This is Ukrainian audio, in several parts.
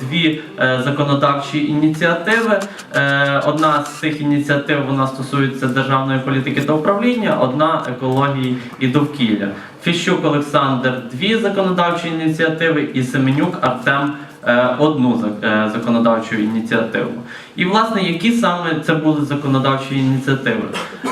Дві е, законодавчі ініціативи. Е, одна з цих ініціатив вона стосується державної політики та управління, одна екології і довкілля. Фіщук Олександр дві законодавчі ініціативи, і Семенюк Артем одну е, законодавчу ініціативу. І власне, які саме це були законодавчі ініціативи?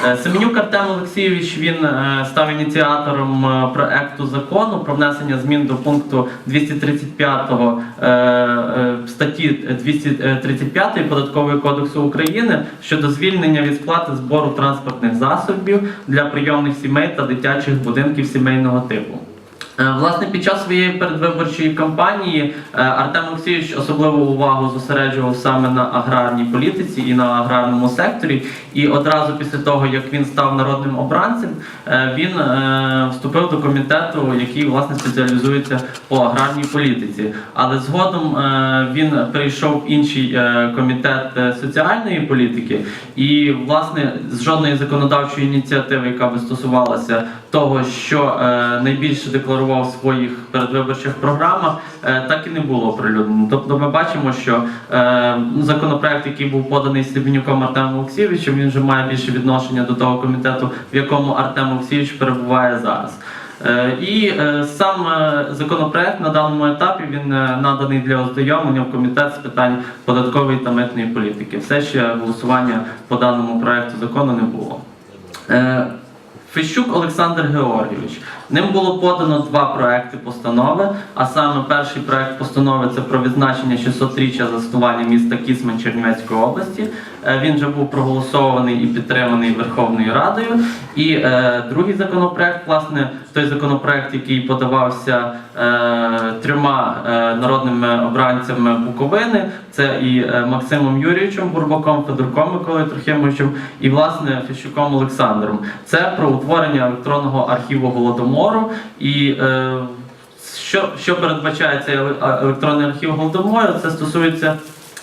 Е, Семенюк Артем Олексійович він е, став ініціатором е, проекту закону про внесення змін до пункту 235 е, е, статті 235 Податкового кодексу України щодо звільнення від сплати збору транспортних засобів для прийомних сімей та дитячих будинків сімейного типу. Е, Власне, під час своєї передвиборчої кампанії е, Артем Олексійович особливу увагу зосереджував саме на аграрній політиці і на аграрному секторі. І одразу після того, як він став народним обранцем, е, він вступив до комітету, який власне спеціалізується по аграрній політиці. Але згодом він перейшов в інший комітет соціальної політики, і власне з жодної законодавчої ініціативи, яка би стосувалася того, що найбільше декларував в своїх передвиборчих програмах, е, так і не було оприлюднено. Тобто ми бачимо, що е, законопроект, який був поданий Слібенюком Артемом Олексійовичем, він вже має більше відношення до того комітету, в якому Артем Олексійович перебуває зараз. Е, І сам законопроект на даному етапі він наданий для ознайомлення в комітет з питань податкової та митної політики. Все ще голосування по даному проекту закону не було. Фещук Олександр Георгійович. Ним було подано два проекти постанови. А саме перший проект постанови це про відзначення 600-річчя заснування міста Кісмен Чернівецької області. Е, Він вже був проголосований і підтриманий Верховною Радою. І е, другий законопроект, власне, той законопроект, який подавався е, трьома е, народними обранцями Буковини, це і е, Максимом Юрійовичем Бурбаком, Федорком Миколою Трохимовичем і власне Фіщуком Олександром. Це про утворення електронного архіву голодомору і е, що, що передбачає цей електронний архів голодомору, це стосується.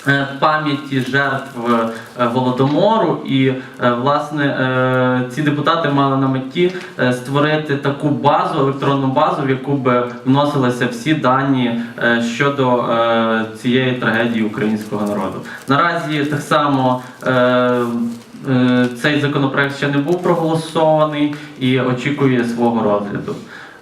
Е, Пам'яті жертв е, голодомору, і е, власне е, ці депутати мали на меті е, створити таку базу, електронну базу, в яку би вносилися всі дані е, щодо е, цієї трагедії українського народу. Наразі так само. е, е, Цей законопроект ще не був проголосований і очікує свого розгляду.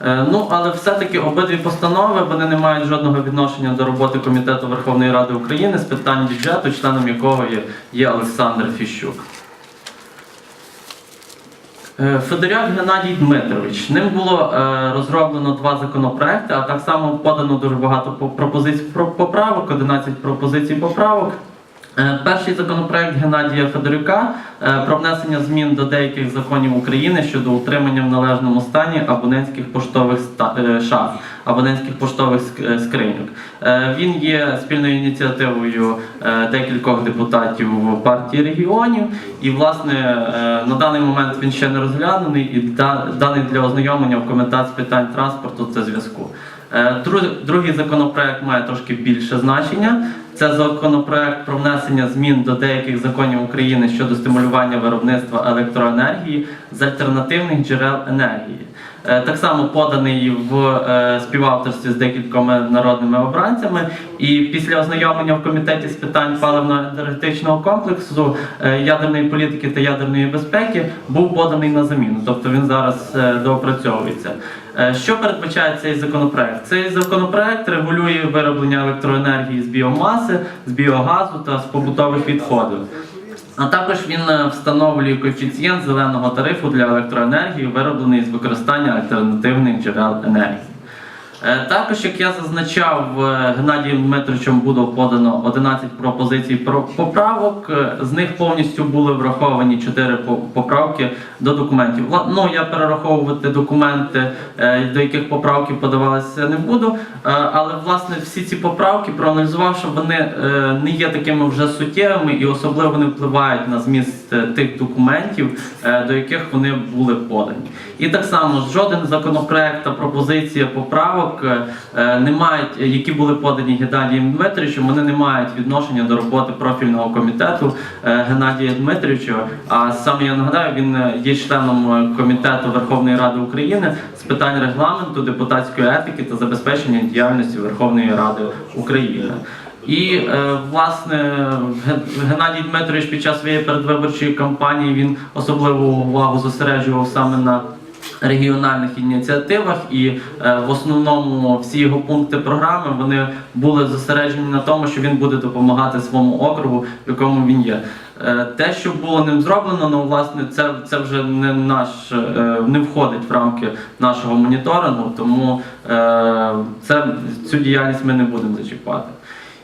Е, Ну, але все-таки обидві постанови вони не мають жодного відношення до роботи Комітету Верховної Ради України з питань бюджету, членом якого є, Олександр Фіщук. Е, Федоряк Геннадій Дмитрович. Ним було е, розроблено два законопроекти, а так само подано дуже багато пропозицій поправок, 11 пропозицій поправок. Е, Перший законопроект Геннадія Федорюка е, про внесення змін до деяких законів України щодо утримання в належному стані абонентських поштових е, шаф, абонентських поштових скриньок. Він є спільною ініціативою декількох депутатів партії регіонів, і власне на даний момент він ще не розглянений і даний для ознайомлення в коментар з питань транспорту та зв'язку. Другий законопроект має трошки більше значення. Це законопроект про внесення змін до деяких законів України щодо стимулювання виробництва електроенергії з альтернативних джерел енергії. Е, Так само поданий в е, співавторстві з декількома народними обранцями. І після ознайомлення в комітеті з питань паливно-енергетичного комплексу, е, ядерної політики та ядерної безпеки був поданий на заміну. Тобто він зараз доопрацьовується. Що передбачає цей законопроект? Цей законопроект регулює вироблення електроенергії з біомаси, з біогазу та з побутових відходів. А також він е, встановлює коефіцієнт зеленого тарифу для електроенергії, вироблений з використання альтернативних джерел енергії. Е, Також, як я зазначав, е, Геннадієм Дмитровичем було подано 11 пропозицій про поправок. Е, З них повністю були враховані 4 поправки до документів. Ну, я перераховувати документи, до яких поправки подавалися, не буду. Але власне всі ці поправки, проаналізувавши, вони не є такими вже суттєвими і особливо не впливають на зміст тих документів, до яких вони були подані. І так само жоден законопроект та пропозиція поправок е, е, не мають, які були подані Геннадієм Дмитровичем, вони не мають відношення до роботи профільного комітету е, Геннадія Дмитровича. А саме я нагадаю, він е, є членом е, комітету Верховної Ради України з питань регламенту, депутатської етики та забезпечення діяльності Верховної Ради України. І е, власне Геннадій Дмитрович під час своєї передвиборчої кампанії він особливу увагу зосереджував саме на регіональних ініціативах, і е, в основному всі його пункти програми вони були зосереджені на тому, що він буде допомагати своєму округу, в якому він є. Е, Те, що було ним зроблено, ну власне, це, це вже не наш е, не входить в рамки нашого моніторингу, тому це цю діяльність ми не будемо зачіпати.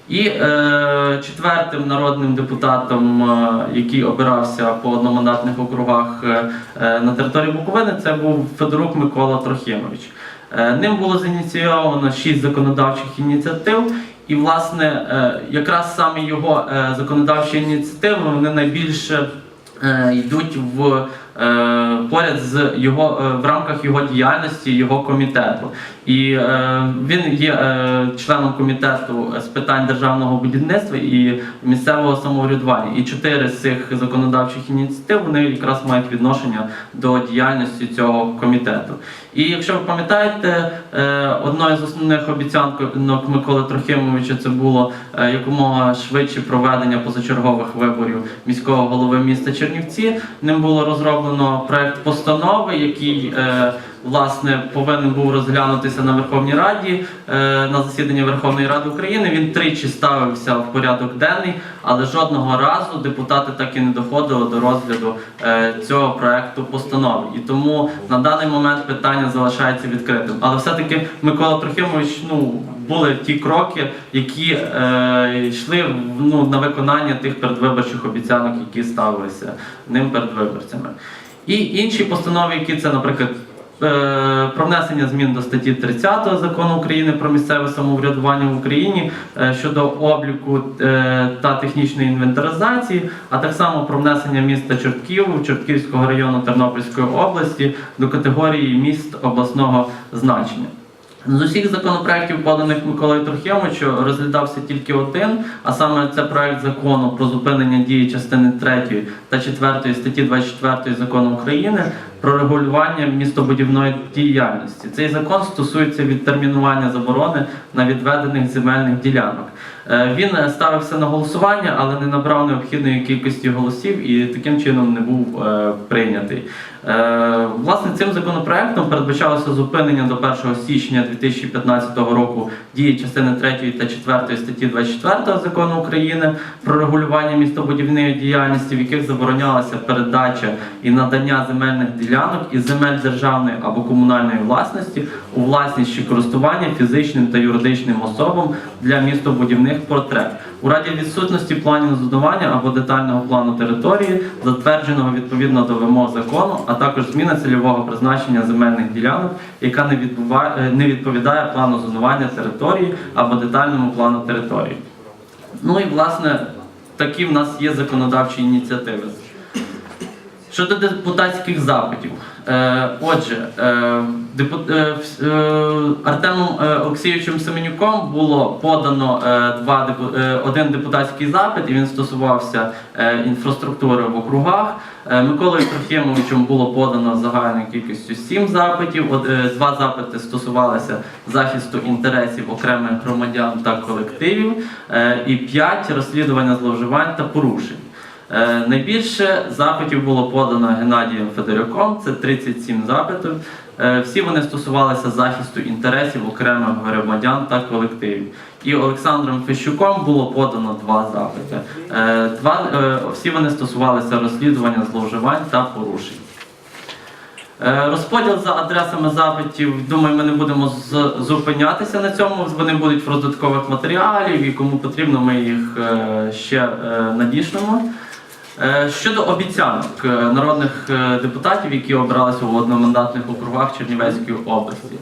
І е, четвертим народним депутатом, е, який обирався по одномандатних округах е, е, на території Буковини, це був Федорук Микола Трохимович. Е, ним було зініційовано шість законодавчих ініціатив, і, власне, е, якраз саме його е, законодавчі ініціативи вони найбільше е, йдуть в е, поряд з його в рамках його діяльності, його комітету. І е, він є е, членом комітету з питань державного будівництва і місцевого самоврядування. І чотири з цих законодавчих ініціатив вони якраз мають відношення до діяльності цього комітету. І якщо ви пам'ятаєте, е, одною з основних обіцянок Миколи Трохимовича це було е, якомога швидше проведення позачергових виборів міського голови міста Чернівці. Ним було розроблено проект постанови, який е, власне повинен був розглянутися на Верховній Раді е, на засіданні Верховної Ради України. Він тричі ставився в порядок денний, але жодного разу депутати так і не доходили до розгляду е, цього проекту постанови. І тому на даний момент питання залишається відкритим. Але все-таки Микола Трохимович, ну були ті кроки, які е, йшли ну, на виконання тих передвиборчих обіцянок, які ставилися ним перед виборцями. І інші постанови, які це, наприклад, про внесення змін до статті 30 закону України про місцеве самоврядування в Україні е, щодо обліку е, та технічної інвентаризації, а так само про внесення міста Чортків Чортківського району Тернопільської області до категорії міст обласного значення. З усіх законопроєктів, поданих Миколою Трохимовичу, розглядався тільки один, а саме це проект закону про зупинення дії частини 3 та 4 статті 24 закону України про регулювання містобудівної діяльності. Цей закон стосується відтермінування заборони на відведених земельних ділянок. Е, Він ставився на голосування, але не набрав необхідної кількості голосів і таким чином не був е, прийнятий. Е, Власне, цим законопроектом передбачалося зупинення до 1 січня 2015 року дії частини 3 та 4 статті 24 закону України про регулювання містобудівної діяльності, в яких заборонялася передача і надання земельних ділянок із земель державної або комунальної власності у власність чи користування фізичним та юридичним особам для містобудівних потреб. У раді відсутності планів зонування або детального плану території, затвердженого відповідно до вимог закону, а також зміна цільового призначення земельних ділянок, яка не, відбува- е, не відповідає плану зонування території або детальному плану території. Ну і власне такі в нас є законодавчі ініціативи. Щодо депутатських запитів, е, отже, е, е, Артемом Олексійовичем Семенюком було подано два один депутатський запит, і він стосувався інфраструктури в округах. Миколою Трохимовичем було подано загальною кількістю сім запитів. Два запити стосувалися захисту інтересів окремих громадян та колективів, і п'ять розслідування зловживань та порушень. Е, Найбільше запитів було подано Геннадієм Федорюком, це 37 запитів. Е, Всі вони стосувалися захисту інтересів окремих громадян та колективів. І Олександром Фещуком було подано два запити. Е, Два, всі вони стосувалися розслідування зловживань та порушень. Розподіл за адресами запитів, думаю, ми не будемо зупинятися на цьому. Вони будуть в додаткових матеріалів, і кому потрібно, ми їх ще надішлемо. Е, Щодо обіцянок е, народних е, депутатів, які обралися у одномандатних округах Чернівецької області.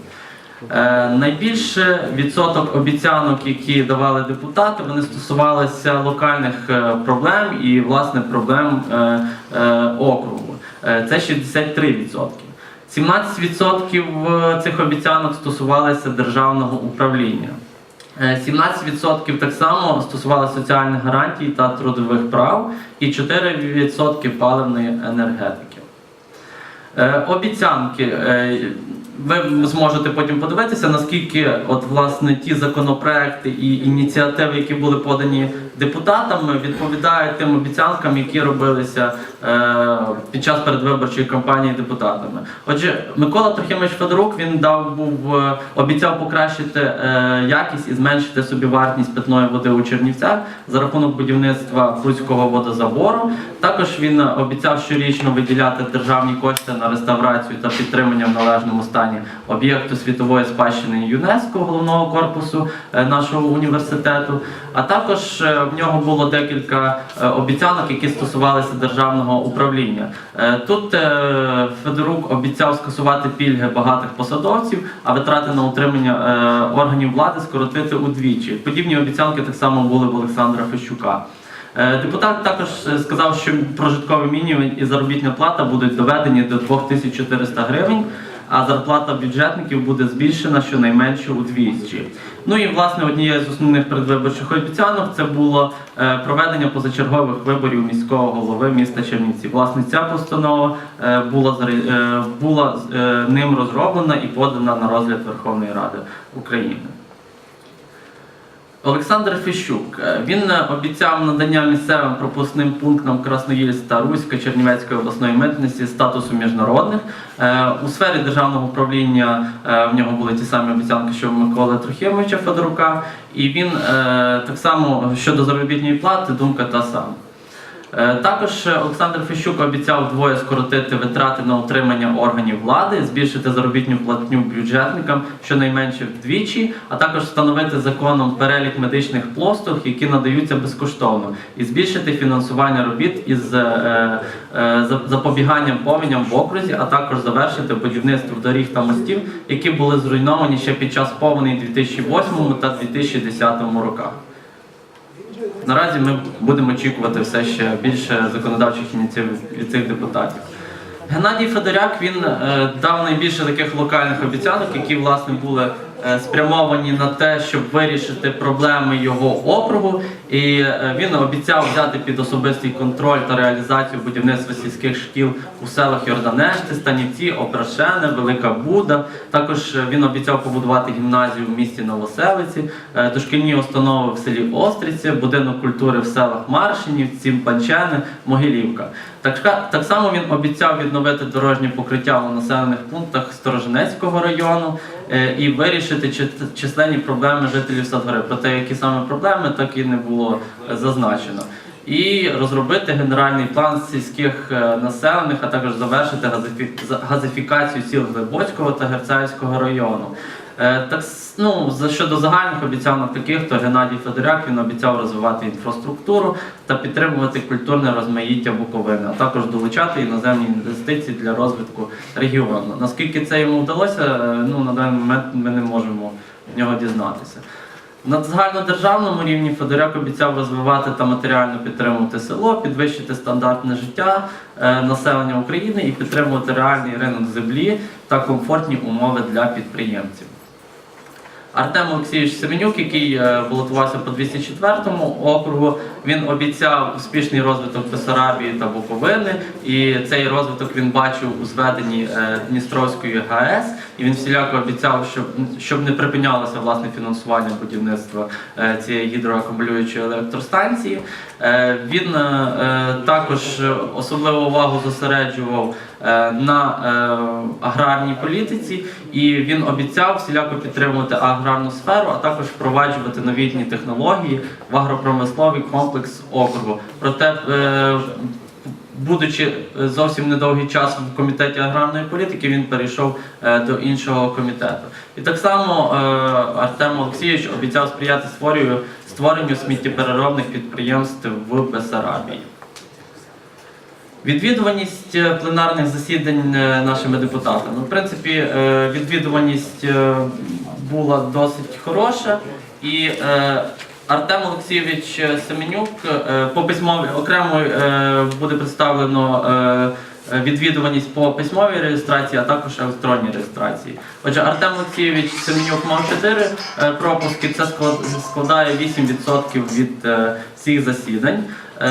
Найбільше відсоток обіцянок, які давали депутати, вони стосувалися локальних проблем і власне проблем округу. Це 63%. 17% цих обіцянок стосувалися державного управління. Е, 17% так само стосувалося соціальних гарантій та трудових прав, і 4% паливної енергетики. Е, Обіцянки. Ви зможете потім подивитися, наскільки от власне ті законопроекти і ініціативи, які були подані депутатами, відповідають тим обіцянкам, які робилися е, під час передвиборчої кампанії депутатами. Отже, Микола Трохимович Федорук він дав був е, обіцяв покращити е, якість і зменшити собі вартість питної води у Чернівцях за рахунок будівництва Пруцького водозабору. Також він обіцяв щорічно виділяти державні кошти на реставрацію та підтримання в належному стані об'єкту світової спадщини ЮНЕСКО головного корпусу е, нашого університету. А також е, в нього було декілька е, обіцянок, які стосувалися державного управління. Тут Федорук обіцяв скасувати пільги багатих посадовців, а витрати на утримання органів влади скоротити удвічі. Подібні обіцянки так само були в Олександра Фещука. Депутат також сказав, що прожитковий мінімум і заробітна плата будуть доведені до 2400 гривень, а зарплата бюджетників буде збільшена щонайменше удвічі. Ну і власне однією з основних передвиборчих обіцянок це було е, проведення позачергових виборів міського голови міста Чернівці. Власне, ця постанова е, була е, була ним розроблена і подана на розгляд Верховної Ради України. Олександр Фіщук. Е, Він е, обіцяв надання місцевим пропускним пунктам Красноїльськ та Руська Чернівецької обласної митниці статусу міжнародних. Е, У сфері державного управління в нього були ті самі обіцянки, що в Миколи Трохимовича Федорука. І він так само щодо заробітної плати, думка та сама. Е, Також е, Олександр Фещук обіцяв вдвоє скоротити витрати на утримання органів влади, збільшити заробітну платню бюджетникам щонайменше вдвічі, а також встановити законом перелік медичних послуг, які надаються безкоштовно, і збільшити фінансування робіт із е, е, запобіганням повеням в окрузі, а також завершити будівництво доріг та мостів, які були зруйновані ще під час повеней 2008 та 2010 роках. Наразі ми будемо очікувати все ще більше законодавчих ініціатив від цих депутатів. Геннадій Федоряк він е, дав найбільше таких локальних обіцянок, які власне були спрямовані на те, щоб вирішити проблеми його округу. І е, він обіцяв взяти під особистий контроль та реалізацію будівництва сільських шкіл у селах Йорданешти, Станівці, Опрашене, Велика Буда. Також е, він обіцяв побудувати гімназію в місті Новоселиці, е, дошкільні установи в селі Острівці, будинок культури в селах Маршинівці, Банчени, Могилівка. Так, так само він обіцяв відновити дорожнє покриття у населених пунктах Сторожинецького району е, і вирішити чи- численні проблеми жителів Садгори. Про те, які саме проблеми, так і не було зазначено. І розробити генеральний план сільських е, населених, а також завершити газифі- газифікацію сіл Глибоцького та Герцаївського району. Е, Так ну, щодо загальних обіцянок таких, то Геннадій Федоряк він обіцяв розвивати інфраструктуру та підтримувати культурне розмаїття Буковини, а також долучати іноземні інвестиції для розвитку регіону. Наскільки це йому вдалося, е, ну на даний момент ми не можемо нього дізнатися. На загальнодержавному рівні Федоряк обіцяв розвивати та матеріально підтримувати село, підвищити стандартне життя е, населення України і підтримувати реальний ринок землі та комфортні умови для підприємців. Артем Олексійович Семенюк, який е, балотувався по 204 округу, він обіцяв успішний розвиток Бесарабії та Буковини, і цей розвиток він бачив у зведенні е, Дністровської ГАЕС. І він всіляко обіцяв, щоб, щоб не припинялося власне фінансування будівництва е, цієї гідроакумулюючої електростанції. Він також особливу увагу зосереджував на е, аграрній політиці, і він обіцяв всіляко підтримувати аграрну сферу, а також впроваджувати новітні технології в агропромисловий комплекс округу. Проте, е, будучи зовсім недовгий час в комітеті аграрної політики, він перейшов е, до іншого комітету. І так само е, Артем Олексійович обіцяв сприяти створенню сміттєпереробних підприємств в Бесарабії. Відвідуваність е, пленарних засідань е, нашими депутатами. В принципі, е, відвідуваність була досить хороша, і Артем Олексійович Семенюк по письмовій окремо буде представлено відвідуваність по письмовій реєстрації, а також електронній реєстрації. Отже, Артем Олексійович Семенюк мав 4 пропуски, це склад- складає 8% від всіх засідань. Е,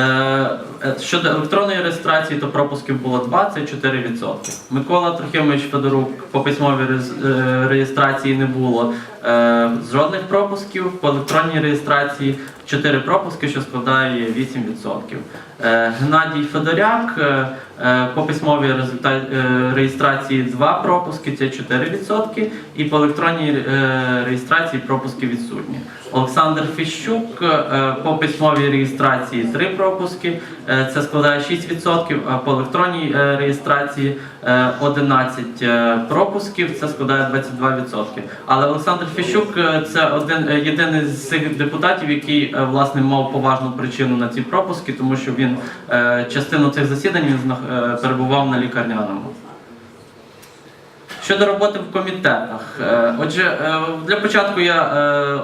е, Щодо електронної реєстрації, то пропусків було 24%. Микола Трохимович Федорук по письмовій е, реєстрації не було жодних пропусків. По електронній реєстрації 4 пропуски, що складає 8%. Е, Геннадій Федоряк е, е, по письмовій реєстрації 2 пропуски, це 4%. І по електронній реєстрації пропуски відсутні. Олександр Фіщук по письмовій реєстрації 3 пропуски, це складає 6%, а по електронній реєстрації е, 11 е, пропусків, це складає 22%. Але Олександр Фіщук це один єдиний з цих депутатів, який власне мав поважну причину на ці пропуски, тому що він е, частину цих засідань він е, перебував на лікарняному. Щодо роботи в комітетах, Е, отже, для початку я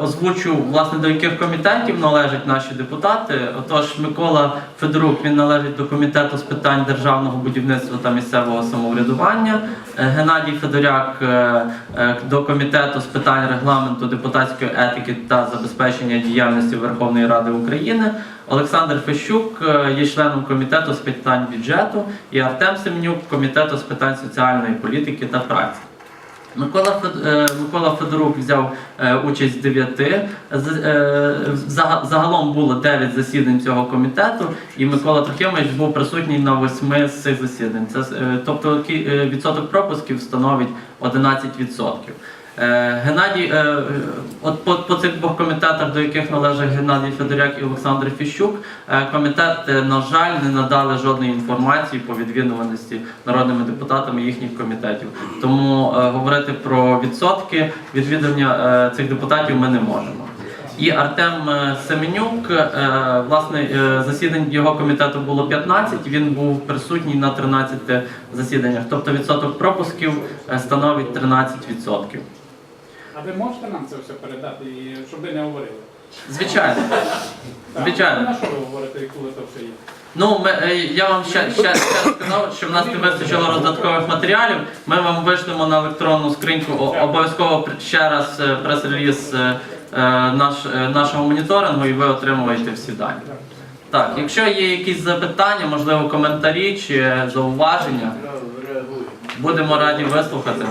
озвучу власне до яких комітетів належать наші депутати. Отож, Микола Федорук він належить до комітету з питань державного будівництва та місцевого самоврядування. Геннадій Федоряк до комітету з питань регламенту, депутатської етики та забезпечення діяльності Верховної Ради України. Олександр Фещук е, є членом комітету з питань бюджету і Артем Семенюк комітету з питань соціальної політики та праці. Микола, е, Микола Федорук взяв е, участь в дев'яти. З- е, зага- Загалом було дев'ять засідань цього комітету, і Микола Трохимович був присутній на восьми з цих засідань. Це тобто відсоток пропусків становить 11%. Е, Геннадій, е, от по, по цих двох комітетах, до яких належать Геннадій Федоряк і Олександр Фіщук, е, комітети, на жаль, не надали жодної інформації по відвідуваності народними депутатами їхніх комітетів. Тому говорити про відсотки відвідування цих депутатів ми не можемо. І Артем Семенюк, власне, засідань його комітету було 15, він був присутній на 13 засіданнях, тобто відсоток пропусків становить 13%. А ви можете нам це все передати, і щоб ви не говорили? Звичайно. Так. Звичайно. На що ви говорите, коли це все є? Ну, ми, е, я вам ще, ще, ще сказав, що в нас не вистачило роздаткових матеріалів. Ми вам вишлемо на електронну скриньку о- обов'язково пр- ще раз е, прес-реліз е, е, наш, е, нашого моніторингу, і ви отримуєте всі дані. Так, якщо є якісь запитання, можливо, коментарі чи зауваження, будемо раді вислухати.